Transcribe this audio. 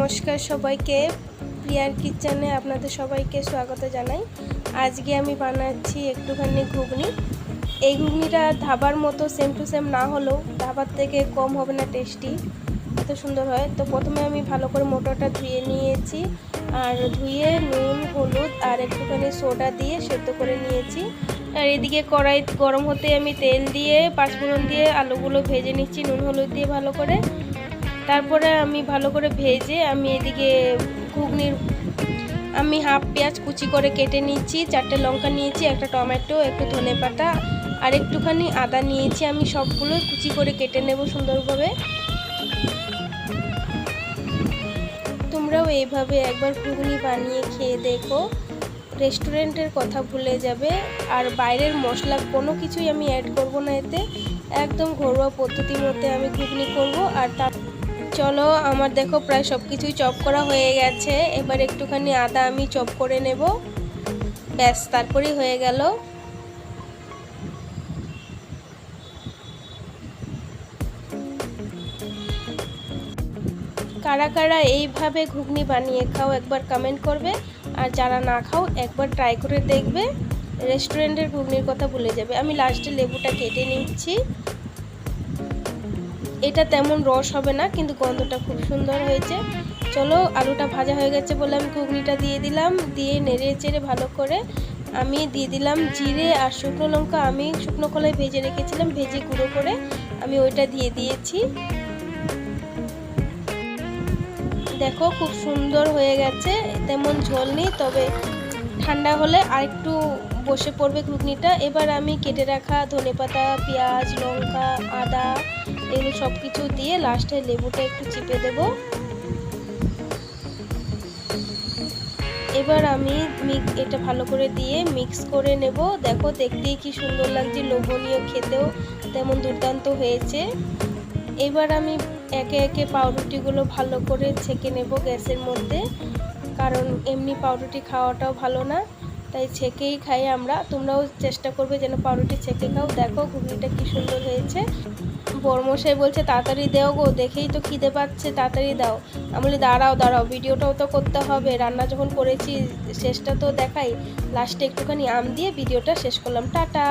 নমস্কার সবাইকে। প্রিয়ার কিচেনে আপনাদের সবাইকে স্বাগত জানাই। আজকে আমি বানাচ্ছি একটুখানি ঘুগনি। এই ঘুগনিটা ধাবার মতো সেম টু সেম না হলেও ধাবার থেকে কম হবে না টেস্টি এত সুন্দর হয়। তো প্রথমে আমি ভালো করে মোটরটা ধুয়ে নিয়েছি। আর ধুয়ে নুন, হলুদ আর একটুখানি সোডা দিয়ে সেদ্ধ করে নিয়েছি। আর এদিকে কড়াই গরম হতে আমি তেল দিয়ে, পাঁচফোড়ন দিয়ে আলুগুলো ভেজে নিচ্ছি নুন, হলুদ দিয়ে ভালো করে। তারপরে আমি ভালো করে ভেজে আমি এদিকে ঘুগনির আমি হাফ পেঁয়াজ কুচি করে কেটে নিচ্ছি চারটে লঙ্কা নিয়েছি, একটা টমেটো, একটু ধনে পাতা, আর একটুখানি আদা নিয়েছি আমি সবগুলো কুচি করে কেটে নেব সুন্দরভাবে। তোমরাও এইভাবে একবার ঘুগনি বানিয়ে খেয়ে দেখো। রেস্টুরেন্টের কথা ভুলে যাবে। আর বাইরের মশলা কোনো কিছুই আমি অ্যাড করব না এতে। একদম ঘরোয়া পদ্ধতির মধ্যে আমি ঘুগনি করব। আর তার চলো, আমার দেখো প্রায় সব কিছুই চপ করা হয়ে গেছে। এবার একটুখানি আদা আমি চপ করে নেব। ব্যাস, তারপরেই হয়ে গেল। কারা কারা এইভাবে ঘুগনি বানিয়ে খাও একবার কমেন্ট করবে। আর যারা না খাও, একবার ট্রাই করে দেখবে। রেস্টুরেন্টের ঘুগনির কথা ভুলে যাবে। আমি লাস্টে লেবুটা কেটে নিচ্ছি। এটা তেমন রস হবে না, কিন্তু গন্ধটা খুব সুন্দর হয়েছে। চলো, আলুটা ভাজা হয়ে গেছে বলে আমি ঘুগনিটা দিয়ে দিলাম, দিয়ে নেড়ে চেড়ে ভালো করে আমি দিয়ে দিলাম জিরে আর শুকনো লঙ্কা। আমি শুকনো কলায় ভেজে রেখেছিলাম, ভেজে গুঁড়ো করে আমি ওইটা দিয়ে দিয়েছি। দেখো, খুব সুন্দর হয়ে গেছে, তেমন ঝোল নেই, তবে ঠান্ডা হলে আরেকটু বসে পড়বে ঘুগনিটা। এবার আমি কেটে রাখা ধনেপাতা পেঁয়াজ, লঙ্কা, আদা, এগুলো সব কিছু দিয়ে লাস্টে লেবুটা একটু চিপে দেব। এবার আমি এটা ভালো করে দিয়ে মিক্স করে নেব। দেখো দেখতেই কি সুন্দর লাগছে, লোভনীয় খেতেও তেমন দুর্দান্ত হয়েছে। এবার আমি একে একে পাউরুটিগুলো ভালো করে ছেঁকে নেব গ্যাসের মধ্যে। কারণ এমনি পাউরুটি খাওয়াটাও ভালো না। তাই ছেঁকেই খাই আমরা। তোমরাও চেষ্টা করবে যেন পাউরুটি ছেঁকে খাও। দেখো ঘুগনিটা কি সুন্দর হয়েছে। বর্মশাই বলছে, তাড়াতাড়ি দেও গো, দেখেই তো খিদে পাচ্ছে, তাড়াতাড়ি দাও। আমি বলি, দাঁড়াও দাঁড়াও, ভিডিওটাও তো করতে হবে। রান্না যখন করেছি, শেষটা তো দেখাই। লাস্টে একটুখানি আম দিয়ে ভিডিওটা শেষ করলাম। টাটা!